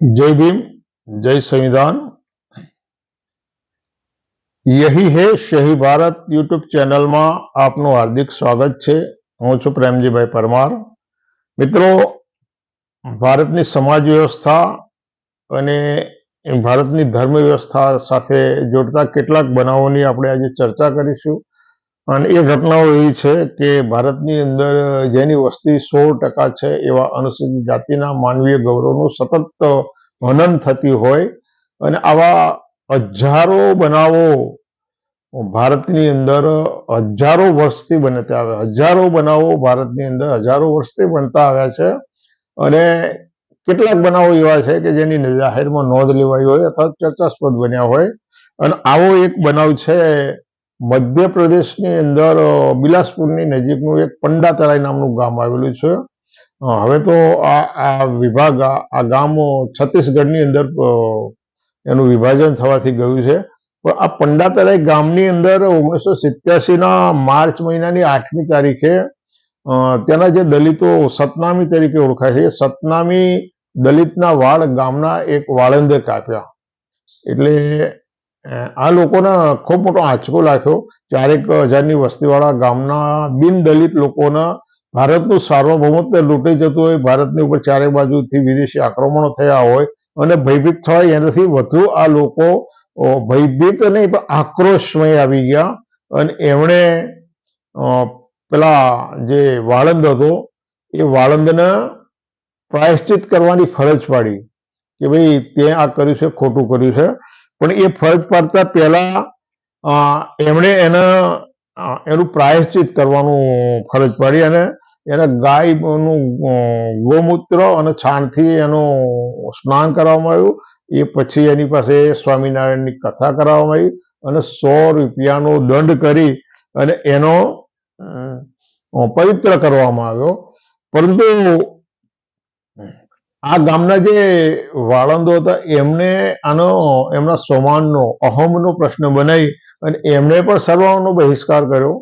जय भीम जय संविधान યહી હે શહી ભારત યુટ્યુબ ચેનલમાં આપનું હાર્દિક સ્વાગત છે હું છું પ્રેમજીભાઈ પરમાર મિત્રો ભારતની સમાજ વ્યવસ્થા અને ભારતની ધર્મ વ્યવસ્થા સાથે જોડતા કેટલાક બનાવોની આપણે આજે ચર્ચા કરીશું અને એ ઘટનાઓ એવી છે કે ભારતની અંદર જેની વસ્તી સોળ ટકા છે એવા અનુસૂચિત જાતિના માનવીય ગૌરવનું સતત હનન થતી હોય અને આવા હજારો બનાવો ભારતની અંદર હજારો વર્ષથી બનતા આવ્યા. હજારો બનાવો ભારતની અંદર હજારો વર્ષથી બનતા આવ્યા છે અને કેટલાક બનાવો એવા છે કે જેની જાહેરમાં નોંધ લેવાઈ હોય અથવા ચર્ચાસ્પદ બન્યા હોય. અને આવો એક બનાવ છે મધ્યપ્રદેશની અંદર બિલાસપુરની નજીકનું એક પંડાતરાઈ નામનું ગામ આવેલું છે. હવે તો આ આ વિભાગ, આ ગામ છત્તીસગઢની અંદર એનું વિભાજન થવાથી ગયું છે. પણ આ પંડાતરાઈ ગામની અંદર ઓગણીસો સિત્યાસીના માર્ચ મહિનાની આઠમી તારીખે ત્યાંના જે દલિતો સતનામી તરીકે ઓળખાય છે સતનામી દલિતના વાળ ગામના એક વાળંદે કાપ્યા એટલે આ લોકોને ખૂબ મોટો આંચકો લાગ્યો. ચારેક હજારની વસ્તીવાળા ગામના બિન દલિત લોકોના ભારતનું સાર્વભૌમત્વ લૂંટાઈ જતું હોય, ભારતની ઉપર ચારે બાજુથી વિદેશી આક્રમણો થયા હોય અને ભયભીત થવાય એનાથી વધુ આ લોકો ભયભીત નહીં પણ આક્રોશમય આવી ગયા. અને એમણે પેલા જે વાળંદ હતો, એ વાળંદને પ્રાયશ્ચિત કરવાની ફરજ પાડી કે ભાઈ તે આ કર્યું છે, ખોટું કર્યું છે. પણ એ ફરજ પાડતા પહેલા એમણે એને એનું પ્રાયશ્ચિત કરવાનું ફરજ પાડી અને એને ગાયનું ગૌમૂત્ર અને છાણથી એનું સ્નાન કરવામાં આવ્યું. એ પછી એની પાસે સ્વામિનારાયણની કથા કરાવવામાં આવી અને સો રૂપિયાનો દંડ કરી અને એનો પવિત્ર કરવામાં આવ્યો. પરંતુ આ ગામના જે વાળંદો હતા, એમને આનો, એમના સોમાનનો, અહમનો પ્રશ્ન બનાવી અને એમણે પણ સર્વનો બહિષ્કાર કર્યો.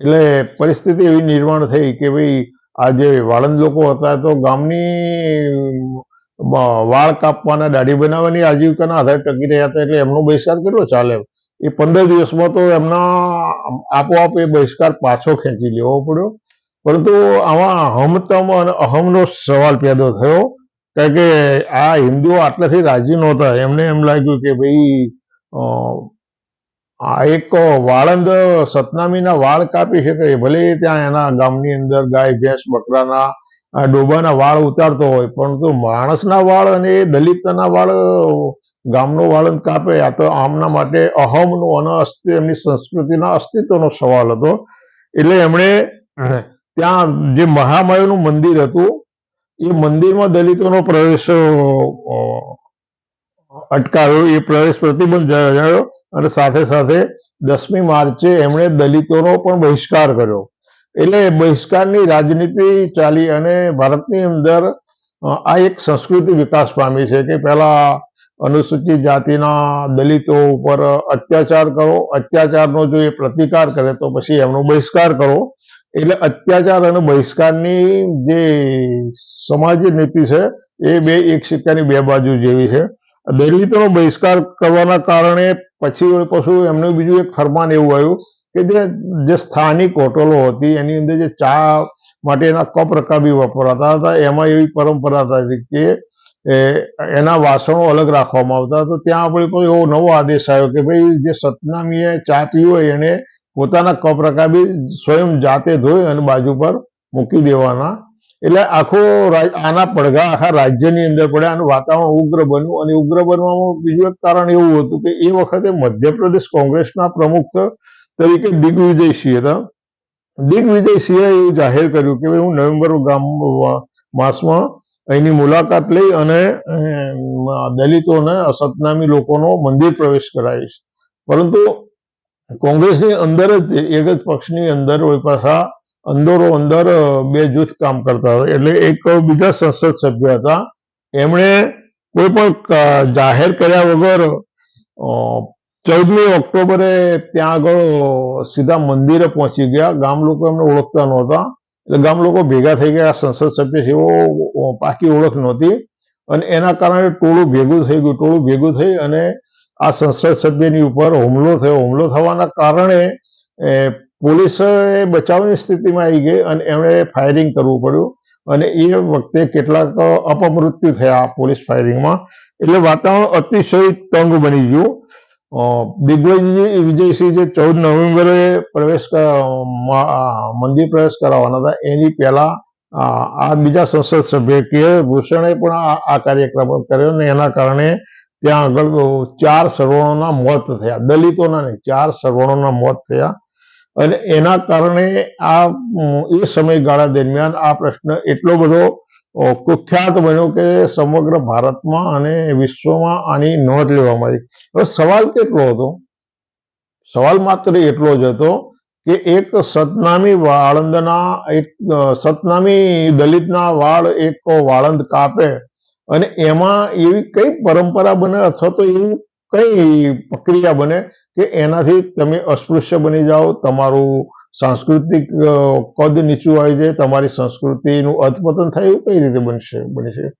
એટલે પરિસ્થિતિ એવી નિર્માણ થઈ કે ભાઈ, આ જે વાળંદ લોકો હતા, તો ગામની વાળ કાપવાના, દાઢી બનાવવાની આજીવિકાના આધારે ટકી રહ્યા હતા, એટલે એમનો બહિષ્કાર કેટલો ચાલે? એ પંદર દિવસમાં તો એમના, આપોઆપ એ બહિષ્કાર પાછો ખેંચી લેવો પડ્યો. પરંતુ આમાં હમતમ અને અહમનો સવાલ પેદો થયો, કારણ કે આ હિન્દુઓ આટલાથી રાજી નહોતા. એમને એમ લાગ્યું કે ભાઈ આ એક વાળંદ સતનામીના વાળ કાપી શકે, ભલે ત્યાં એના ગામની અંદર ગાય, ભેંસ, બકરાના ડોબાના વાળ ઉતારતો હોય, પરંતુ માણસના વાળ અને દલિતના વાળ, ગામનો વાળંદ કાપે, આ તો આમના માટે અહમનો અને એમની સંસ્કૃતિના અસ્તિત્વનો સવાલ હતો. એટલે એમણે ત્યાં જે મહામાયુનું મંદિર હતું, એ મંદિરમાં દલિતોનો પ્રવેશ અટકાવ્યો. એ પ્રવેશ પ્રતિબંધ જણાવ્યો અને સાથે સાથે દસમી માર્ચે એમણે દલિતોનો પણ બહિષ્કાર કર્યો. એટલે બહિષ્કારની રાજનીતિ ચાલી અને ભારતની અંદર આ એક સંસ્કૃતિ વિકાસ પામી છે કે પહેલા અનુસૂચિત જાતિના દલિતો ઉપર અત્યાચાર કરો, અત્યાચારનો જો એ પ્રતિકાર કરે તો પછી એમનો બહિષ્કાર કરો. એટલે અત્યાચાર અને બહિષ્કારની જે સમાજ નીતિ છે, એ બે એક સિક્કાની બે બાજુ જેવી છે. દલિતોનો બહિષ્કાર કરવાના કારણે પછી પાછું એમનું બીજું એક ફરમાન એવું આવ્યું કે જે સ્થાનિક હોટલો હતી, એની અંદર જે ચા માટેના કપ રકાબી વપરાતા હતા, એમાં એવી પરંપરા હતી કે એના વાસણો અલગ રાખવામાં આવતા તો ત્યાં આપણે કોઈ એવો નવો આદેશ આવ્યો કે ભાઈ, જે સતનામીએ ચા પીવો એને પોતાના કપ રકાબી સ્વયં જાતે ધોઈ અને બાજુ પર મૂકી દેવાના. એટલે આખો આના પડઘા આખા રાજ્યની અંદર પડ્યા અને વાતાવરણ ઉગ્ર બન્યું. અને ઉગ્ર બનવામાં બીજું એક કારણ એવું હતું કે એ વખતે મધ્યપ્રદેશ કોંગ્રેસના પ્રમુખ તરીકે દિગ્વિજયસિંહ હતા. દિગ્વિજયસિંહે એવું જાહેર કર્યું કે હું નવેમ્બર ગામ, માસમાં અહીંની મુલાકાત લઈ અને દલિતોને સતનામી લોકોનો મંદિર પ્રવેશ કરાવીશ. પરંતુ કોંગ્રેસની અંદર જ એક જ પક્ષની અંદર પાછા અંદરો અંદર બે જૂથ કામ કરતા હતા. એટલે એક બીજા સંસદ સભ્ય હતા. એમણે કોઈ પણ જાહેર કર્યા વગર ચૌદમી ઓક્ટોબરે ત્યાં આગળ સીધા મંદિરે પહોંચી ગયા. ગામ લોકો એમને ઓળખતા નહોતા. એટલે ગામ લોકો ભેગા થઈ ગયા. સંસદ સભ્ય છે એવો પાકી ઓળખ નહોતી. અને એના કારણે ટોળું ભેગું થઈ ગયું. ટોળું ભેગું થઈ અને આ સંસદ સભ્યની ઉપર હુમલો થયો. હુમલો થવાના કારણે એ, બચાવની સ્થિતિમાં આવી ગઈ અને એમણે ફાયરિંગ કરવું પડ્યું. અને એ વખતે કેટલાક અપમૃત્યુ થયા પોલીસ ફાયરિંગમાં. એટલે વાતાવરણ અતિશય તંગ બની ગયું. દિગ્વિજય વિજયસિંહ જે ચૌદ નવેમ્બરે પ્રવેશ મંદિર પ્રવેશ કરાવવાના હતા એની પહેલા આ બીજા સંસદ સભ્ય કે ભૂષણે પણ આ કાર્યક્રમ કર્યો અને એના કારણે ત્યાં આગળ ચાર સર્વણોના મોત થયા. દલિતોના નહીં, ચાર સર્વણોના મોત થયા. અને એના કારણે આ એ સમયગાળા દરમિયાન આ પ્રશ્ન એટલો બધો કુખ્યાત બન્યો કે સમગ્ર ભારતમાં અને વિશ્વમાં આની નોંધ લેવામાં આવી. હવે સવાલ કેટલો હતો? સવાલ માત્ર એટલો જ હતો કે એક સતનામી વાળંદના, એક સતનામી દલિતના વાળ એક વાળંદ કાપે અને એમાં એવી કઈ પરંપરા બને અથવા તો એવી કઈ પ્રક્રિયા બને કે એનાથી તમે અસ્પૃશ્ય બની જાઓ, તમારું સાંસ્કૃતિક કદ નીચું આવી જાય, તમારી સંસ્કૃતિનું અધપતન થાય એવું કઈ રીતે બનશે, બની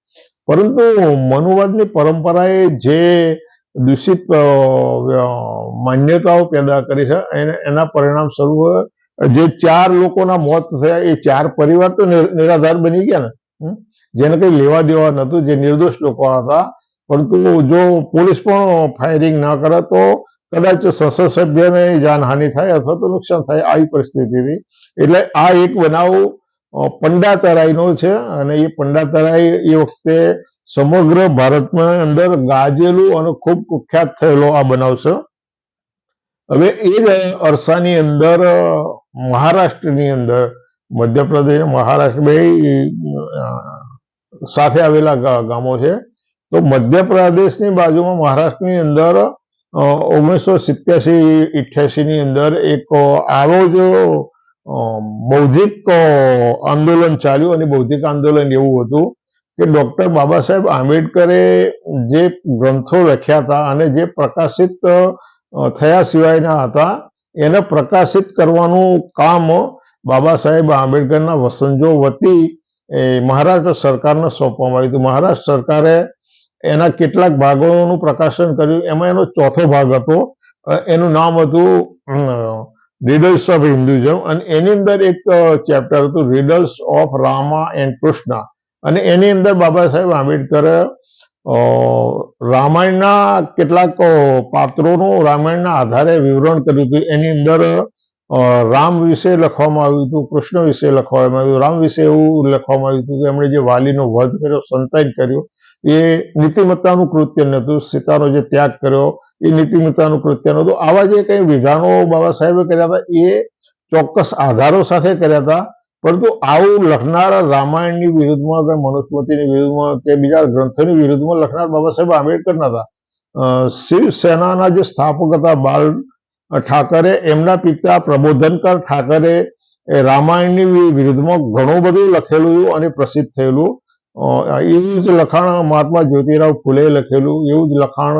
પરંતુ મનુવાદની પરંપરાએ જે દૂષિત માન્યતાઓ પેદા કરી છે, એને, એના પરિણામ સ્વરૂપે જે ચાર લોકોના મોત થયા, એ ચાર પરિવાર તો નિરાધાર બની ગયા ને? જેને કઈ લેવા દેવા નહોતું, જે નિર્દોષ લોકો હતા. પરંતુ જો પોલીસ પણ ફાયરિંગ ના કરે તો કદાચ સંસદ સભ્યને જાનહાનિ થાય અથવા તો નુકસાન થાય આવી પરિસ્થિતિ એટલે આ એક બનાવ પંડા તરાઈનો છે અને એ પંડા તરાઈ એ વખતે સમગ્ર ભારતમાં અંદર ગાજેલું અને ખૂબ કુખ્યાત થયેલો આ બનાવ છે. હવે એ જ અરસાની અંદર મહારાષ્ટ્રની અંદર મધ્યપ્રદેશ, મહારાષ્ટ્ર બે સાથે આવેલા ગામો છે. તો મધ્યપ્રદેશની બાજુમાં મહારાષ્ટ્રની અંદર ઓગણીસો સિત્યાસી ઇઠ્યાસી ની અંદર એક આવો જ બૌદ્ધિક આંદોલન ચાલ્યું અને બૌદ્ધિક આંદોલન એવું હતું કે ડોક્ટર બાબા સાહેબ આંબેડકરે જે ગ્રંથો લખ્યા હતા અને જે પ્રકાશિત થયા સિવાયના હતા, એને પ્રકાશિત કરવાનું કામ બાબા સાહેબ આંબેડકરના વસંજો વતી એ મહારાષ્ટ્ર સરકારને સોંપવામાં આવ્યું હતું. મહારાષ્ટ્ર સરકારે એના કેટલાક ભાગોનું પ્રકાશન કર્યું. એમાં એનો ચોથો ભાગ હતો. એનું નામ હતું રીડલ્સ ઓફ હિન્દુઝમ અને એની અંદર એક ચેપ્ટર હતું riddles of Rama and Krishna અને એની અંદર બાબા સાહેબ આંબેડકરે રામાયણના કેટલાક પાત્રોનું રામાયણના આધારે વિવરણ કર્યું હતું. એની અંદર રામ વિશે લખવામાં આવ્યું હતું, કૃષ્ણ વિશે લખવામાં આવ્યું રામ વિશે એવું લખવામાં આવ્યું હતું કે એમણે જે વાલીનો વધ કર્યો, સંતાન કર્યો, એ નીતિમત્તાનું કૃત્ય નહોતું. સીતાનો જે ત્યાગ કર્યો, એ નીતિમત્તાનું કૃત્ય નહોતું. આવા જે કંઈ વિધાનો બાબા સાહેબે કર્યા હતા, એ ચોક્કસ આધારો સાથે કર્યા હતા. પરંતુ આવું લખનારા રામાયણની વિરુદ્ધમાં કે મનુસ્મૃતિની વિરુદ્ધમાં કે બીજા ગ્રંથોની વિરુદ્ધમાં લખનાર બાબા સાહેબ આંબેડકરના હતા. શિવસેનાના જે સ્થાપક હતા બાલ ઠાકરે એમના પિતા પ્રબોધનકર ઠાકરે એ રામાયણની વિરુદ્ધમાં ઘણું બધું લખેલું અને પ્રસિદ્ધ થયેલું. એવું જ લખાણ મહાત્મા જ્યોતિરાવ ફૂલે લખેલું, એવું જ લખાણ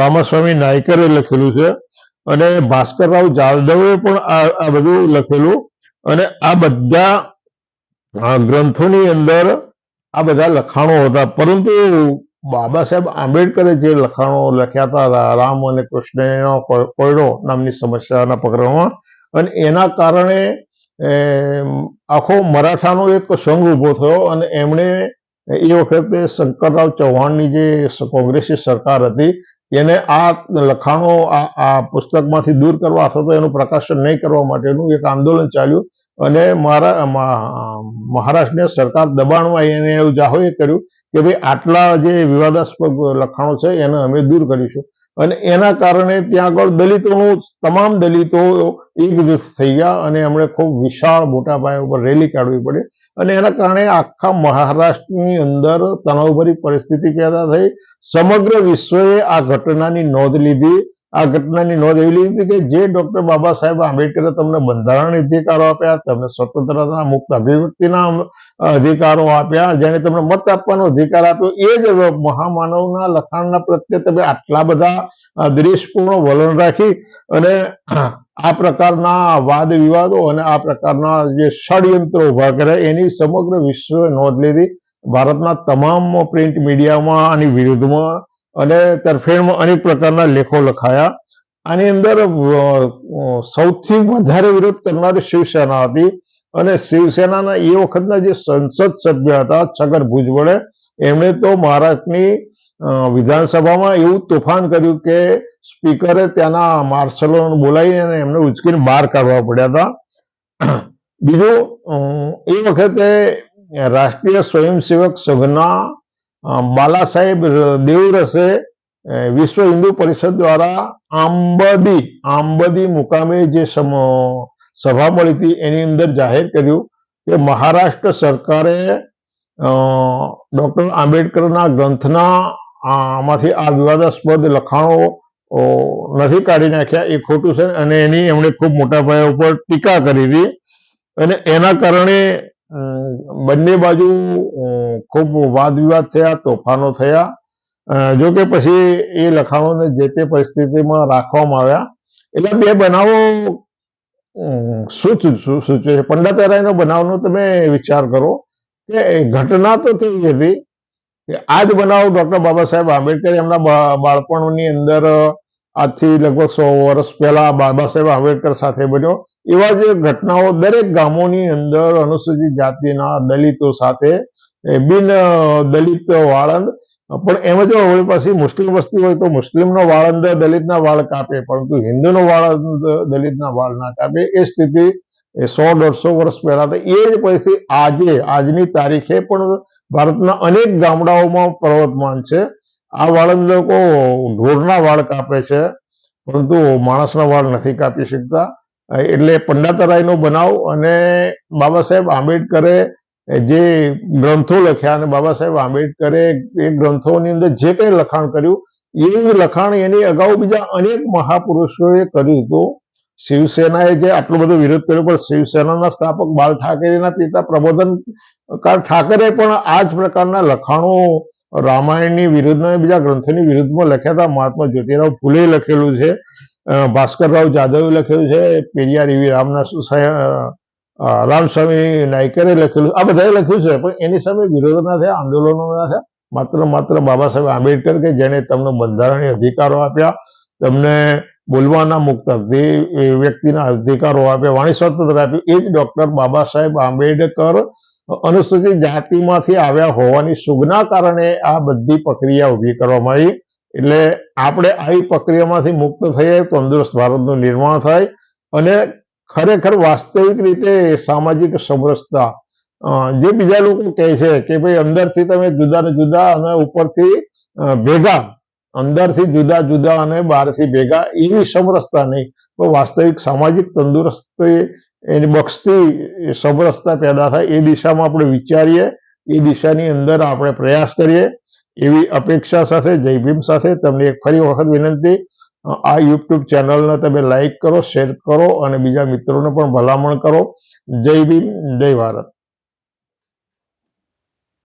રામાસ્વામી નાયકરે લખેલું છે. અને ભાસ્કરરાવ જાદવે પણ આ બધું લખેલું. અને આ બધા ગ્રંથોની અંદર આ બધા લખાણો હતા. પરંતુ બાબા સાહેબ આંબેડકરે જે લખાણો લખ્યા હતા રામ અને કૃષ્ણનો કોયડો નામની સમસ્યાના પ્રકરણમાં અને એના કારણે આખો મરાઠાનો એક સંઘ ઊભો થયો અને એમણે એ વખતે શંકરરાવ ચૌહાણની જે કોંગ્રેસી સરકાર હતી, એને આ લખાણો આ પુસ્તકમાંથી દૂર કરવા અથવા તો એનું પ્રકાશન નહીં કરવા માટેનું એક આંદોલન ચાલ્યું. અને મારા મહા- મહારાષ્ટ્રની સરકાર દબાણમાં એને એવું જાહોએ કર્યું કે ભાઈ આટલા જે વિવાદાસ્પદ લખાણો છે એને અમે દૂર કરીશું. અને એના કારણે ત્યાં આગળ દલિતોનું, તમામ દલિતો એકજૂથ થઈ ગયા અને એમણે ખૂબ વિશાળ મોટા પાયા ઉપર રેલી કાઢવી પડી. અને એના કારણે આખા મહારાષ્ટ્રની અંદર તણાવભરી પરિસ્થિતિ પેદા થઈ. સમગ્ર વિશ્વએ આ ઘટનાની નોંધ લીધી. આ ઘટનાની નોંધ એવી લીધી કે જે ડોક્ટર બાબા સાહેબ આંબેડકરે તમને બંધારણ અધિકારો આપ્યા તમને સ્વતંત્રતા મુક્ત અભિવ્યક્તિના અધિકારો આપ્યા, જેને તમને મત આપવાનો અધિકાર આપ્યો, એ જ મહામાનવના લખાણના પ્રત્યે તમે આટલા બધા દ્વેષપૂર્ણ વલણ રાખી અને આ પ્રકારના વાદ વિવાદો અને આ પ્રકારના જે ષડયંત્રો ઊભા કર્યા, એની સમગ્ર વિશ્વએ નોંધ લીધી. ભારતના તમામ પ્રિન્ટ મીડિયામાં આની વિરુદ્ધમાં અને તરફેણમાં અનેક પ્રકારના લેખો લખાયા. આની અંદર સૌથી વધારે વિરોધ કરનારી શિવસેના હતી. અને શિવસેનાના એ વખતના જે સંસદ સભ્ય હતા, છગન ભુજબળે એમણે તો મહારાષ્ટ્રની વિધાનસભામાં એવું તોફાન કર્યું કે સ્પીકરે ત્યાંના માર્શલોને બોલાવી અને એમને ઉચકીને બહાર કાઢવા પડ્યા હતા. બીજું એ વખતે રાષ્ટ્રીય સ્વયંસેવક સંઘના બાલા સાહેબ દેવરસે વિશ્વ હિન્દુ પરિષદ દ્વારા આંબદી આંબદી મુકામે જે સભા મળી હતી, એની અંદર જાહેર કર્યું કે મહારાષ્ટ્ર સરકારે ડોક્ટર આંબેડકરના ગ્રંથના આમાંથી આ વિવાદાસ્પદ લખાણો નથી કાઢી નાખ્યા, એ ખોટું છે, અને એની એમણે ખૂબ મોટા પાયા ઉપર ટીકા કરી હતી. અને એના કારણે બંને બાજુ ખૂબ વાદ વિવાદ થયા, તોફાનો થયા. જો કે પછી એ લખાણોને જે તે પરિસ્થિતિમાં રાખવામાં આવ્યા. એટલે બે બનાવો શું સૂચવે છે? પંડાતરાયનો બનાવનો તમે વિચાર કરો કે ઘટના તો કેવી હતી? કે આ જ બનાવ ડોક્ટર બાબા સાહેબ આંબેડકર એમના બાળપણની અંદર આજથી લગભગ સો વર્ષ પહેલા બાબા સાહેબ આંબેડકર સાથે બન્યો. એવા જે ઘટનાઓ દરેક ગામોની અંદર અનુસૂચિત જાતિના દલિતો સાથે બિન દલિત વાળંદ, પણ એમાં જો હવે પાછી મુસ્લિમ વસ્તી હોય તો મુસ્લિમનો વાળંદ દલિતના વાળ કાપે, પરંતુ હિન્દુનો વાળંદ દલિતના વાળ ના કાપે. એ સ્થિતિ એ સો દોઢસો વર્ષ પહેલા તો એ જ પરિસ્થિતિ આજે, આજની તારીખે પણ ભારતના અનેક ગામડાઓમાં પ્રવર્તમાન છે. આ વાળંદ લોકો ઢોરના વાળ કાપે છે, પરંતુ માણસના વાળ નથી કાપી શકતા. એટલે પંડાતરાયનો બનાવ અને બાબા સાહેબ આંબેડકરે જે ગ્રંથો લખ્યા અને બાબા સાહેબ આંબેડકરે એ ગ્રંથોની અંદર જે કંઈ લખાણ કર્યું, એ લખાણ એની અગાઉ બીજા અનેક મહાપુરુષોએ કર્યું હતું. શિવસેનાએ જે આટલો બધો વિરોધ કર્યો, પણ શિવસેનાના સ્થાપક બાલ ઠાકરેના પિતા પ્રબોધન કાર ઠાકરે પણ આ જ પ્રકારના લખાણો રામાયણની વિરુદ્ધમાં બીજા ગ્રંથોની વિરુદ્ધમાં લખ્યા હતા. મહાત્મા જ્યોતિરાવ ફૂલે લખેલું છે. ભાસ્કરરાવ જાદવે લખેલું છે. પેરિયાર એવી રામના રામસ્વામી નાયકરે લખેલું આ બધાએ લખ્યું છે, પણ એની સામે વિરોધ ના થયા, આંદોલનો ના થયા. માત્ર માત્ર બાબા સાહેબ આંબેડકર કે જેને તમને બંધારણીય અધિકારો આપ્યા, તમને બોલવાના મુક્ત. જે વ્યક્તિના અધિકારો આપ્યા વાણી સ્વતંત્ર આપ્યું એ જ ડોક્ટર બાબા સાહેબ આંબેડકર અનુસૂચિત જાતિમાંથી આવ્યા હોવાની સુગના કારણે આ બધી પ્રક્રિયા ઊભી કરવામાં આવી. એટલે આપણે આવી પ્રક્રિયામાંથી મુક્ત થઈએ, તંદુરસ્ત ભારતનું નિર્માણ થાય અને ખરેખર વાસ્તવિક રીતે સામાજિક સમરસતા જે બીજા લોકો કહે છે કે ભાઈ અંદરથી તમે જુદા ને જુદા અને ઉપરથી ભેગા અંદરથી જુદા જુદા અને બહારથી ભેગા એવી સમરસતા નહીં. પણ વાસ્તવિક સામાજિક તંદુરસ્તી એની બક્ષતી સમરસતા પેદા થાય. એ દિશામાં આપણે વિચારીએ. એ દિશાની અંદર આપણે પ્રયાસ કરીએ. એવી અપેક્ષા સાથે, જય ભીમ સાથે તમને એક ફરી વખત વિનંતી. આ યુટ્યુબ ચેનલને તમે લાઈક કરો, શેર કરો અને બીજા મિત્રોને પણ ભલામણ કરો. જય ભીમ, જય ભારત.